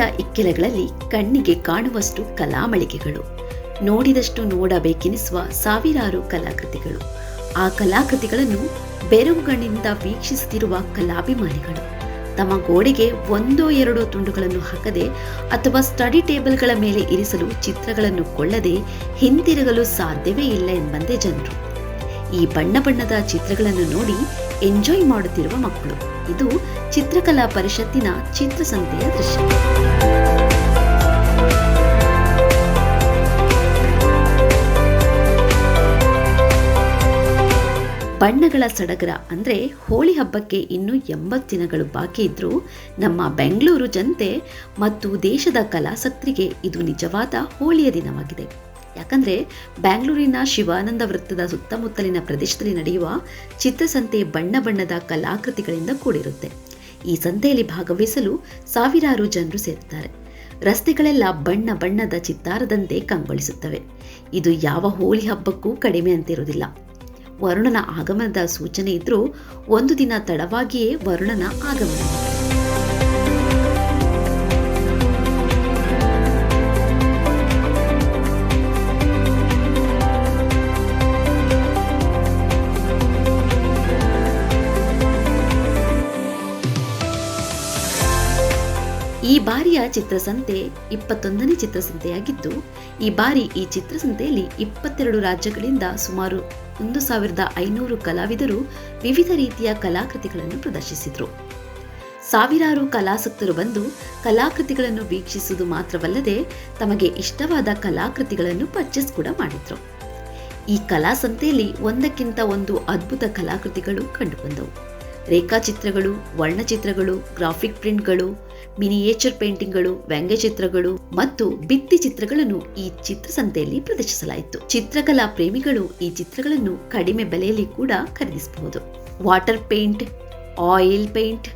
ಇಕ್ಕೆಲಗಳಲ್ಲಿ ಕಣ್ಣಿಗೆ ಕಾಣುವಷ್ಟು ಕಲಾಮಳಿಗೆಗಳು. ನೋಡಿದಷ್ಟು ನೋಡಬೇಕೆನಿಸುವ ಸಾವಿರಾರು ಕಲಾಕೃತಿಗಳು. ಆ ಕಲಾಕೃತಿಗಳನ್ನು ಬೆರಗುಗಳಿಂದ ವೀಕ್ಷಿಸುತ್ತಿರುವ ಕಲಾಭಿಮಾನಿಗಳು. ತಮ್ಮ ಗೋಡೆಗೆ ಒಂದೋ ಎರಡೋ ತುಂಡುಗಳನ್ನು ಹಾಕದೆ ಅಥವಾ ಸ್ಟಡಿ ಟೇಬಲ್ಗಳ ಮೇಲೆ ಇರಿಸಲು ಚಿತ್ರಗಳನ್ನು ಕೊಳ್ಳದೆ ಹಿಂತಿರುಗಲು ಸಾಧ್ಯವೇ ಇಲ್ಲ ಎಂಬಂತೆ ಜನರು. ಈ ಬಣ್ಣ ಬಣ್ಣದ ಚಿತ್ರಗಳನ್ನು ನೋಡಿ ಎಂಜಾಯ್ ಮಾಡುತ್ತಿರುವ ಮಕ್ಕಳು. ಇದು ಚಿತ್ರಕಲಾ ಪರಿಷತ್ತಿನ ಚಿತ್ರಸಂತೆಯ ದೃಶ್ಯ. ಬಣ್ಣಗಳ ಸಡಗರ ಅಂದರೆ ಹೋಳಿ ಹಬ್ಬಕ್ಕೆ ಇನ್ನೂ ಎಂಬತ್ತು ದಿನಗಳು ಬಾಕಿ ಇದ್ದರೂ ನಮ್ಮ ಬೆಂಗಳೂರು ಜನತೆ ಮತ್ತು ದೇಶದ ಕಲಾಸಕ್ತರಿಗೆ ಇದು ನಿಜವಾದ ಹೋಳಿಯ ದಿನವಾಗಿದೆ. ಯಾಕಂದರೆ ಬ್ಯಾಂಗ್ಳೂರಿನ ಶಿವಾನಂದ ವೃತ್ತದ ಸುತ್ತಮುತ್ತಲಿನ ಪ್ರದೇಶದಲ್ಲಿ ನಡೆಯುವ ಚಿತ್ರಸಂತೆ ಬಣ್ಣ ಬಣ್ಣದ ಕಲಾಕೃತಿಗಳಿಂದ ಕೂಡಿರುತ್ತೆ. ಈ ಸಂತೆಯಲ್ಲಿ ಭಾಗವಹಿಸಲು ಸಾವಿರಾರು ಜನರು ಸೇರುತ್ತಾರೆ. ರಸ್ತೆಗಳೆಲ್ಲ ಬಣ್ಣ ಬಣ್ಣದ ಚಿತ್ತಾರದಂತೆ ಕಂಗೊಳಿಸುತ್ತವೆ. ಇದು ಯಾವ ಹೋಳಿ ಹಬ್ಬಕ್ಕೂ ಕಡಿಮೆ ಅಂತಿರುವುದಿಲ್ಲ. ವರುಣನ ಆಗಮನದ ಸೂಚನೆ ಇದ್ರೂ ಒಂದು ದಿನ ತಡವಾಗಿಯೇ ವರುಣನ ಆಗಮನ. ಈ ಬಾರಿಯ ಚಿತ್ರಸಂತೆ ಇಪ್ಪತ್ತೊಂದನೇ ಚಿತ್ರಸಂತೆಯಾಗಿದ್ದು, ಈ ಬಾರಿ ಈ ಚಿತ್ರಸಂತೆಯಲ್ಲಿ ಇಪ್ಪತ್ತೆರಡು ರಾಜ್ಯಗಳಿಂದ ಸುಮಾರು ಒಂದು ಸಾವಿರದ ಐನೂರು ಕಲಾವಿದರು ವಿವಿಧ ರೀತಿಯ ಕಲಾಕೃತಿಗಳನ್ನು ಪ್ರದರ್ಶಿಸಿದರು. ಸಾವಿರಾರು ಕಲಾಸಕ್ತರು ಬಂದು ಕಲಾಕೃತಿಗಳನ್ನು ವೀಕ್ಷಿಸುವುದು ಮಾತ್ರವಲ್ಲದೆ ತಮಗೆ ಇಷ್ಟವಾದ ಕಲಾಕೃತಿಗಳನ್ನು ಪರ್ಚೇಸ್ ಕೂಡ ಮಾಡಿದರು. ಈ ಕಲಾಸಂತೆಯಲ್ಲಿ ಒಂದಕ್ಕಿಂತ ಒಂದು ಅದ್ಭುತ ಕಲಾಕೃತಿಗಳು ಕಂಡುಬಂದವು. ರೇಖಾಚಿತ್ರಗಳು, ವರ್ಣಚಿತ್ರಗಳು, ಗ್ರಾಫಿಕ್ ಪ್ರಿಂಟ್ಗಳು ಮಿನಿಯೇಚರ್ ಪೇಂಟಿಂಗ್ಗಳು, ವ್ಯಂಗ್ಯಚಿತ್ರಗಳು ಮತ್ತು ಭಿತ್ತಿ ಚಿತ್ರಗಳನ್ನು ಈ ಚಿತ್ರಸಂತೆಯಲ್ಲಿ ಪ್ರದರ್ಶಿಸಲಾಯಿತು. ಚಿತ್ರಕಲಾ ಪ್ರೇಮಿಗಳು ಈ ಚಿತ್ರಗಳನ್ನು ಕಡಿಮೆ ಬೆಲೆಯಲ್ಲಿ ಕೂಡ ಖರೀದಿಸಬಹುದು. Water paint, oil paint,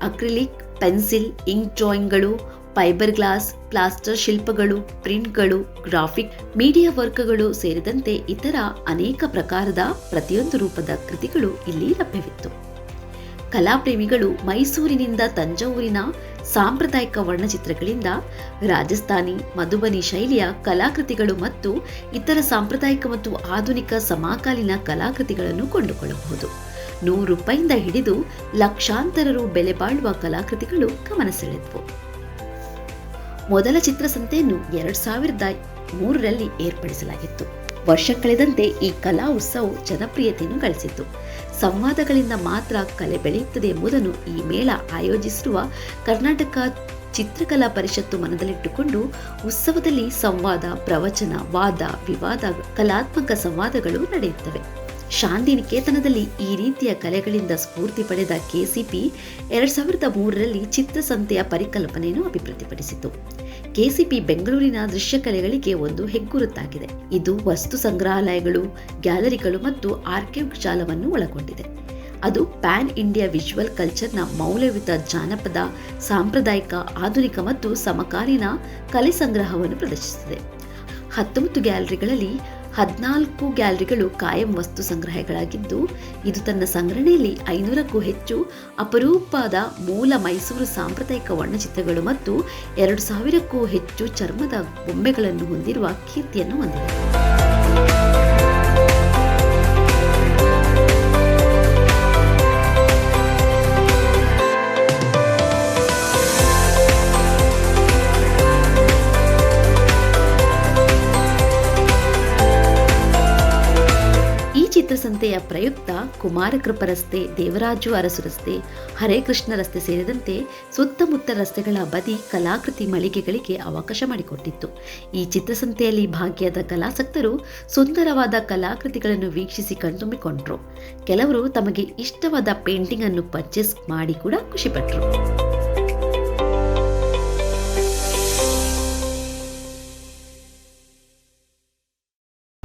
acrylic, pencil, ink ಡ್ರಾಯಿಂಗ್ಗಳು, fibre glass, plaster ಶಿಲ್ಪಗಳು, ಪ್ರಿಂಟ್ಗಳು, ಗ್ರಾಫಿಕ್ ಮೀಡಿಯಾ ವರ್ಕ್ಗಳು ಸೇರಿದಂತೆ ಇತರ ಅನೇಕ ಪ್ರಕಾರದ ಪ್ರತಿಯೊಂದು ರೂಪದ ಕೃತಿಗಳು ಇಲ್ಲಿ ಲಭ್ಯವಿತ್ತು. ಕಲಾಪ್ರೇಮಿಗಳು ಮೈಸೂರಿನಿಂದ ತಂಜಾವೂರಿನ ಸಾಂಪ್ರದಾಯಿಕ ವರ್ಣಚಿತ್ರಗಳಿಂದ ರಾಜಸ್ಥಾನಿ, ಮಧುಬನಿ ಶೈಲಿಯ ಕಲಾಕೃತಿಗಳು ಮತ್ತು ಇತರ ಸಾಂಪ್ರದಾಯಿಕ ಮತ್ತು ಆಧುನಿಕ ಸಮಕಾಲೀನ ಕಲಾಕೃತಿಗಳನ್ನು ಕೊಂಡುಕೊಳ್ಳಬಹುದು. ನೂರು ರೂಪಾಯಿಂದ ಹಿಡಿದು ಲಕ್ಷಾಂತರ ರು ಬೆಲೆ ಬಾಳುವ ಕಲಾಕೃತಿಗಳು ಗಮನ ಸೆಳೆದವು ಮೊದಲ ಚಿತ್ರಸಂತೆಯನ್ನು ಎರಡು ಸಾವಿರದ ಮೂರರಲ್ಲಿ ಏರ್ಪಡಿಸಲಾಗಿತ್ತು. ವರ್ಷ ಕಳೆದಂತೆ ಈ ಕಲಾ ಉತ್ಸವ ಜನಪ್ರಿಯತೆಯನ್ನು ಗಳಿಸಿತು ಸಂವಾದಗಳಿಂದ ಮಾತ್ರ ಕಲೆ ಬೆಳೆಯುತ್ತದೆ ಎಂಬುದನ್ನು ಈ ಮೇಳ ಆಯೋಜಿಸಿರುವ ಕರ್ನಾಟಕ ಚಿತ್ರಕಲಾ ಪರಿಷತ್ತು ಮನದಲ್ಲಿಟ್ಟುಕೊಂಡು ಉತ್ಸವದಲ್ಲಿ ಸಂವಾದ, ಪ್ರವಚನ, ವಾದ, ವಿವಾದ, ಕಲಾತ್ಮಕ ಸಂವಾದಗಳು ನಡೆಯುತ್ತವೆ. ಶಾಂತಿ ನಿಕೇತನದಲ್ಲಿ ಈ ರೀತಿಯ ಕಲೆಗಳಿಂದ ಸ್ಫೂರ್ತಿ ಪಡೆದ ಕೆಸಿಪಿ ಎರಡ್ ಸಾವಿರದ ಮೂರರಲ್ಲಿ ಚಿತ್ರಸಂತೆಯ ಪರಿಕಲ್ಪನೆಯನ್ನು ಅಭಿವೃದ್ಧಿಪಡಿಸಿತು. ಕೆಸಿಪಿ ಬೆಂಗಳೂರಿನ ದೃಶ್ಯಕಲೆಗಳಿಗೆ ಒಂದು ಹೆಗ್ಗುರುತಾಗಿದೆ. ಇದು ವಸ್ತು ಸಂಗ್ರಹಾಲಯಗಳು, ಗ್ಯಾಲರಿಗಳು ಮತ್ತು ಆರ್ಕೈವ್ ಜಾಲವನ್ನು ಒಳಗೊಂಡಿದೆ. ಅದು ಪ್ಯಾನ್ ಇಂಡಿಯಾ ವಿಜುವಲ್ ಕಲ್ಚರ್ನ ಮೌಲ್ಯಯುತ ಜಾನಪದ, ಸಾಂಪ್ರದಾಯಿಕ, ಆಧುನಿಕ ಮತ್ತು ಸಮಕಾಲೀನ ಕಲೆ ಸಂಗ್ರಹವನ್ನು ಪ್ರದರ್ಶಿಸಿದೆ. ಹತ್ತೊಂಬತ್ತು ಗ್ಯಾಲರಿಗಳಲ್ಲಿ ಹದಿನಾಲ್ಕು ಗ್ಯಾಲರಿಗಳು ಕಾಯಂ ವಸ್ತು ಸಂಗ್ರಹಗಳಾಗಿದ್ದು, ಇದು ತನ್ನ ಸಂಗ್ರಹಣೆಯಲ್ಲಿ ಐನೂರಕ್ಕೂ ಹೆಚ್ಚು ಅಪರೂಪದ ಮೂಲ ಮೈಸೂರು ಸಾಂಪ್ರದಾಯಿಕ ವರ್ಣಚಿತ್ರಗಳು ಮತ್ತು ಎರಡು ಸಾವಿರಕ್ಕೂ ಹೆಚ್ಚು ಚರ್ಮದ ಬೊಂಬೆಗಳನ್ನು ಹೊಂದಿರುವ ಕೀರ್ತಿಯನ್ನು ಹೊಂದಿದೆ. ಚಿತ್ರಸಂತೆಯ ಪ್ರಯುಕ್ತ ಕುಮಾರಕೃಪ ರಸ್ತೆ, ದೇವರಾಜು ಅರಸು ರಸ್ತೆ, ಹರೇ ಕೃಷ್ಣ ರಸ್ತೆ ಸೇರಿದಂತೆ ಸುತ್ತಮುತ್ತ ರಸ್ತೆಗಳ ಬದಿ ಕಲಾಕೃತಿ ಮಳಿಗೆಗಳಿಗೆ ಅವಕಾಶ ಮಾಡಿಕೊಟ್ಟಿತ್ತು. ಈ ಚಿತ್ರಸಂತೆಯಲ್ಲಿ ಭಾಗಿಯಾದ ಕಲಾಸಕ್ತರು ಸುಂದರವಾದ ಕಲಾಕೃತಿಗಳನ್ನು ವೀಕ್ಷಿಸಿ ಕಣ್ತುಂಬಿಕೊಂಡ್ರು. ಕೆಲವರು ತಮಗೆ ಇಷ್ಟವಾದ ಪೇಂಟಿಂಗ್ ಅನ್ನು ಪರ್ಚೇಸ್ ಮಾಡಿ ಕೂಡ ಖುಷಿಪಟ್ಟರು